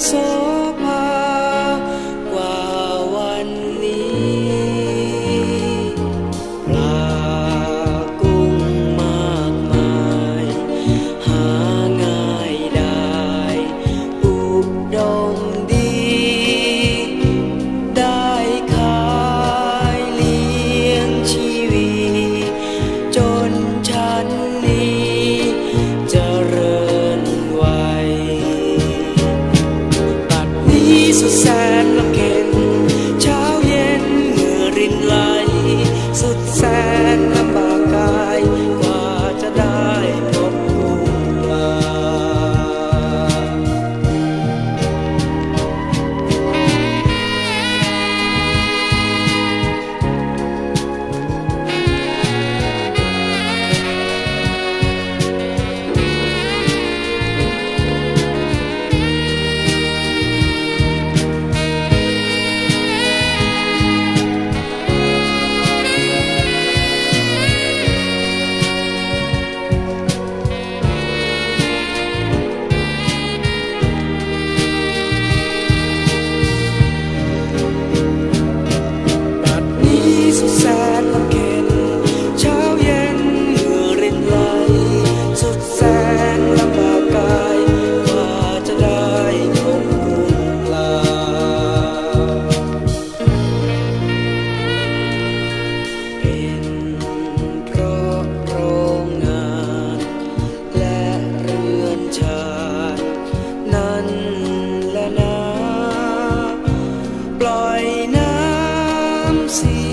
心 ที่สุดแสนลำเค็นเช้าเย็นเหงื่อรินไหล see